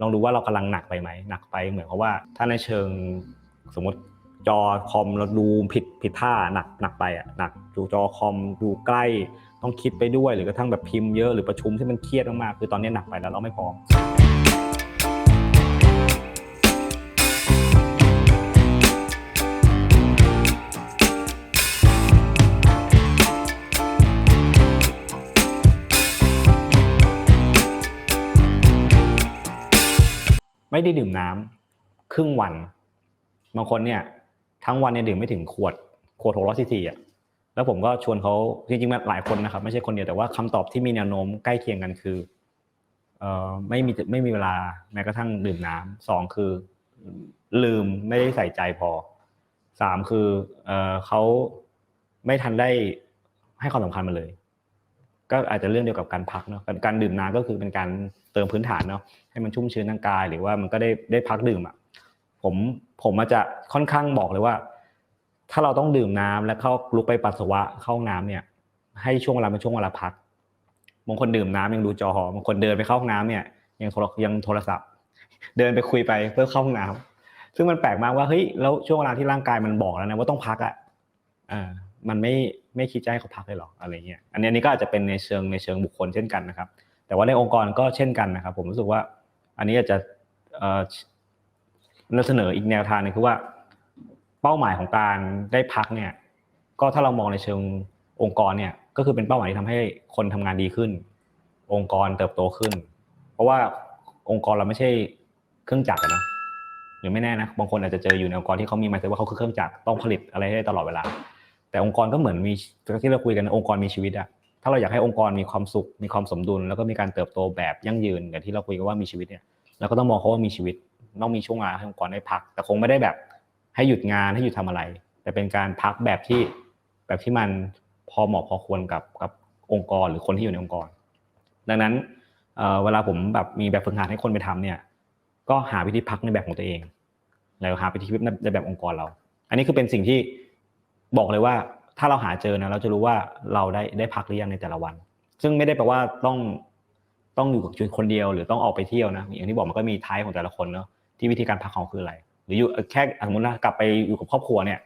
ลองดูว่าเรากำลังหนักไปไหมหนักไปเหมือนกับว่าถ้าในเชิงสมมติจอคอมเราดูผิดผิดท่าหนักหนักไปอะหนักดูจอคอมดูใกล้ต้องคิดไปด้วย หรือกระทั่งแบบพิมพ์เยอะหรือประชุมที่มันเครียดมากๆคือตอนนี้หนักไปแล้วเราไม่พร้อม ไม่ได้ดื่มน้ำครึ่งวัน บางคนเนี่ย ทั้งวันเนี่ยดื่มไม่ถึงขวดขวดหกร้อยซีซีอะแล้วผมก็ชวนเขาจริงๆมันหลายคนนะครับ ไม่ใช่คนเดียวแต่ว่าคำตอบที่มีแนวโน้มใกล้เคียงกันคือเอ่อไม่มีไม่มีเวลาแม้กระทั่งดื่มน้ำสองคือ ลืมไม่ได้ใส่ใจพอสามคือเอ่อเขาไม่ทันได้ให้ความสำคัญมันเลย ก็อาจจะเรื่องเดียวกับการพักเนาะการดื่มน้ำก็คือเป็นการเติมพื้นฐานเนาะให้มันชุ่มชื้นทางกาย หรือว่ามันก็ได้ได้พักดื่มอะผมผมอาจจะค่อนข้างบอกเลยว่า ถ้าเราต้องดื่มน้ำแล้วเข้าลุกไปปัสสาวะเข้าห้องน้ำเนี่ย ให้ช่วงเวลาเป็นช่วงเวลาพักบางคนดื่มน้ำยังดูจอบางคนเดินไปเข้าห้องน้ำเนี่ยยังโทรยังโทรศัพท์ เดินไปคุยไปเพื่อเข้าห้องน้ำซึ่งมันแปลกมากว่าเฮ้ยแล้วช่วงเวลาที่ร่างกายมันบอกแล้วนะว่าต้องพักอะอ่า มันไม่ไม่คิดจะให้เขาพักเลยหรออะไรเงี้ยอันนี้อันนี้ก็อาจจะเป็นในเชิงในเชิงบุคคลเช่นกันนะครับ แต่ว่าในองค์กรก็เช่นกันนะครับ ผมรู้สึกว่าอันนี้อาจจะเอ่อนำเสนออีกแนวทางหนึงคือว่าเป้าหมายของการได้พักเนี่ยก็ถ้าเรามองในเชิงองค์กรเนี่ยก็คือเป็นเป้าหมายที่ทำให้คนทำงานดีขึ้น องค์กรเติบโตขึ้น เพราะว่าองค์กรเราไม่ใช่เครื่องจักรนะหรือไม่แน่นะบางคนอาจจะเจออยู่ในองค์กรที่เขามีมายถึงว่าเขาคือเครื่องจักรต้องผลิตอะไรให้ได้ตลอดเวลา แต่องค์กรก็เหมือนมีที่เราคุยกันองค์กรมีชีวิตอะถ้าเราอยากให้องค์กรมีความสุขมีความสมดุล แล้วก็มีการเติบโตแบบยั่งยืนอย่างที่เราคุยกันว่ามีชีวิตเนี่ยเราก็ต้องมองเขาว่ามีชีวิตต้องมีช่วงเวลาให้องค์กรได้พัก แต่คงไม่ได้แบบให้หยุดงานให้หยุดทำอะไร แต่เป็นการพักแบบที่แบบที่มันพอเหมาะพอควรกับกับองค์กรหรือคนที่อยู่ในองค์กร ดังนั้นเวลาผมแบบมีแบบฝึกงานให้คนไปทำเนี่ย ก็หาวิธีพักในแบบของตัวเองแล้วหาวิธีในในแบบองค์กรเรา อันนี้คือเป็นสิ่งที่ บอกเลยว่าถ้าเราหาเจอนะเราจะรู้ว่าเราได้ได้พักหรือยังในแต่ละวัน ซึ่งไม่ได้แปลว่าต้องต้องอยู่กับจุดคนเดียวหรือต้องออกไปเที่ยวนะอย่างที่บอกมันก็มีท้ายของแต่ละคนเนาะที่วิธีการพักของคืออะไร หรืออยู่แค่สมมตินะกลับไปอยู่กับครอบครัวเนี่ย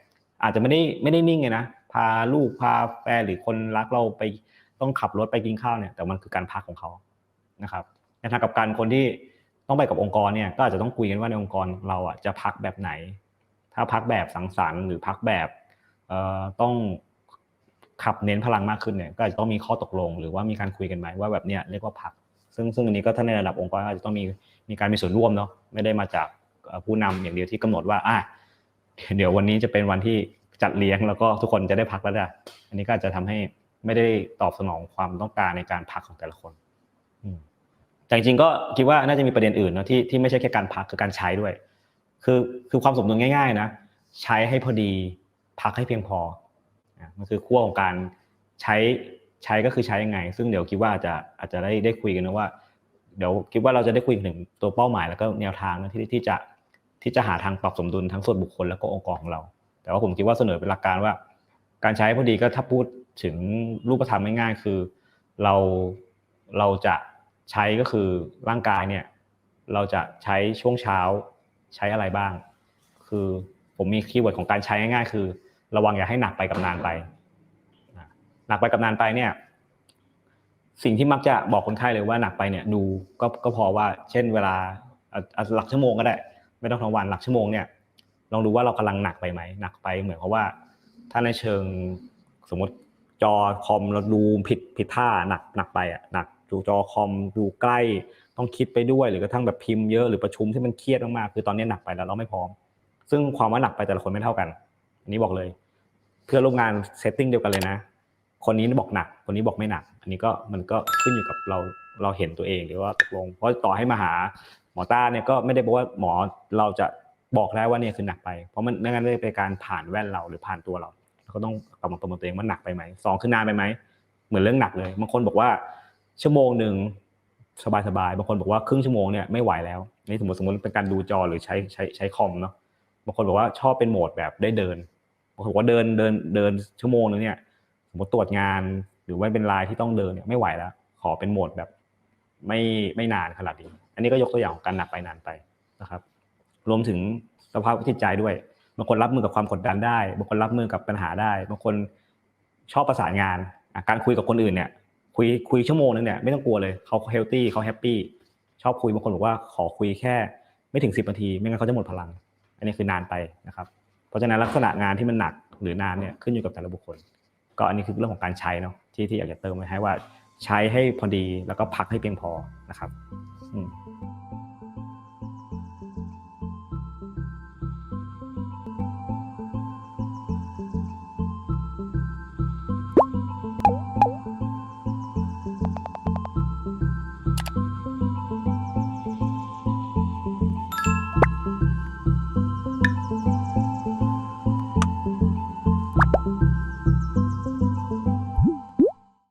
อาจจะไม่ได้ไม่ได้นิ่งไงนะพาลูกพาแฟนหรือคนรักเราไปต้องขับรถไปกินข้าวเนี่ย แต่มันคือการพักของเขานะครับในทางกับการคนที่ต้องไปกับองค์กรเนี่ยก็อาจจะต้องคุยกันว่าในองค์กรเราอะจะพักแบบไหน ถ้าพักแบบสังสรรค์หรือพักแบบ ต้องขับเน้นพลังมากขึ้นเนี่ยก็อาจจะต้องมีข้อตกลง หรือว่ามีการคุยกันไหมว่าแบบเนี้ยเรียกว่าพักซึ่งซึ่งอันนี้ก็ถ้าในระดับองค์กรอาจจะต้องมีมีการมีส่วนร่วมเนาะไม่ได้มาจากผู้นำอย่างเดียวที่กำหนดว่าอะเดี๋ยววันนี้จะเป็นวันที่จัดเลี้ยงแล้วก็ทุกคนจะได้พักแล้วนะอันนี้ก็อาจจะทำให้ไม่ได้ตอบสนองความต้องการในการพักของแต่ละคนแต่จริงๆก็คิดว่าน่าจะมีประเด็นอื่นเนาะที่ที่ไม่ใช่แค่การพักคือการใช้ด้วย คือคือความสมดุลง่าย ๆ นะ ใช้ให้พอดี พักให้เพียงพอมันคือขั้วของการใช้ใช้ก็คือใช้ยังไง ซึ่งเดี๋ยวคิดว่าอาจจะอาจจะได้ได้คุยกันนะว่า เดี๋ยวคิดว่าเราจะได้คุยถึงตัวเป้าหมายแล้วก็แนวทางที่ที่จะที่จะหาทางปรับสมดุลทั้งส่วนบุคคลแล้วก็องค์กรของเรา แต่ว่าผมคิดว่าเสนอเป็นหลักการว่า การใช้พอดีก็ถ้าพูดถึงรูปธรรมง่ายๆคือเราเราจะใช้ก็คือร่างกายเนี่ยเราจะใช้ช่วงเช้าใช้อะไรบ้าง คือผมมีคีย์เวิร์ดของการใช้ง่ายๆ คือ ระวังอย่าให้หนักไปกับนานไป หนักไปกับนานไปเนี่ย สิ่งที่มักจะบอกคนไข้เลยว่าหนักไปเนี่ยดูก็ก็พอว่า เช่นเวลาหลักชั่วโมงก็ได้ ไม่ต้องทั้งวันหลักชั่วโมงเนี่ยลองดูว่าเรากำลังหนักไปไหมหนักไปเหมือนกับว่า ถ้าในเชิงสมมติจอคอมเราดูผิดผิดท่าหนักหนักไปอะหนักดูจอคอมดูใกล้ต้องคิดไปด้วย หรือกระทั่งแบบพิมพ์เยอะหรือประชุมที่มันเครียดมากๆคือตอนนี้หนักไปแล้วเราไม่พร้อม ซึ่งความว่าหนักไปแต่ละคนไม่เท่ากันอันนี้บอกเลย เพื่อร่วมงานเซตติ้งเดียวกันเลยนะ คนนี้บอกหนัก คนนี้บอกไม่หนัก อันนี้ก็มันก็ขึ้นอยู่กับเราเราเห็นตัวเองหรือว่าตกลงเพราะต่อให้มาหาหมอต้าเนี่ยก็ไม่ได้บอกว่าหมอเราจะบอกได้ว่าเนี่ยคือหนักไป เพราะมันนั่นเป็นการผ่านแว่นเราหรือผ่านตัวเราเราก็ต้องกลับมาประเมินตัวเองว่าหนักไปไหมสองคือนานไปไหมเหมือนเรื่องหนักเลยบางคนบอกว่าชั่วโมงหนึ่งสบายๆบางคนบอกว่าครึ่งชั่วโมงเนี่ยไม่ไหวแล้วนี่สมมติสมมติเป็นการดูจอหรือใช้ใช้ใช้คอมเนาะบางคนบอกว่าชอบเป็นโหมดแบบได้เดิน บางคนบอกว่าเดินเดินเดินชั่วโมงนึงเนี่ยสมมติตรวจงานหรือว่าเป็นไลน์ที่ต้องเดินเนี่ยไม่ไหวแล้ว ขอเป็นโหมดแบบ ไม่ไม่นานขนาดนี้ อันนี้ก็ยกตัวอย่างของการหนักไปนานไปนะครับ รวมถึงสภาพจิตใจด้วยบางคนรับมือกับความกดดันได้บางคนรับมือกับปัญหาได้บางคนชอบประสานงานการคุยกับคนอื่นเนี่ย คุยคุยชั่วโมงนึงเนี่ยไม่ต้องกลัวเลยเขาเฮลตี้เขาแฮปปี้ชอบคุยบางคนบอกว่าขอคุยแค่ ไม่ถึงสิบนาที ไม่งั้นเขาจะหมดพลัง อันนี้คือนานไปนะครับ ราะฉะนั้นลักษณะงานที่มันหนักหรือนานเนี่ยขึ้นอยู่กับแต่ละบุคคล ก็อันนี้คือเรื่องของการใช้เนาะที่ที่อยากจะเติมไว้ให้ว่าใช้ให้พอดีแล้วก็พักให้เพียงพอนะครับอืม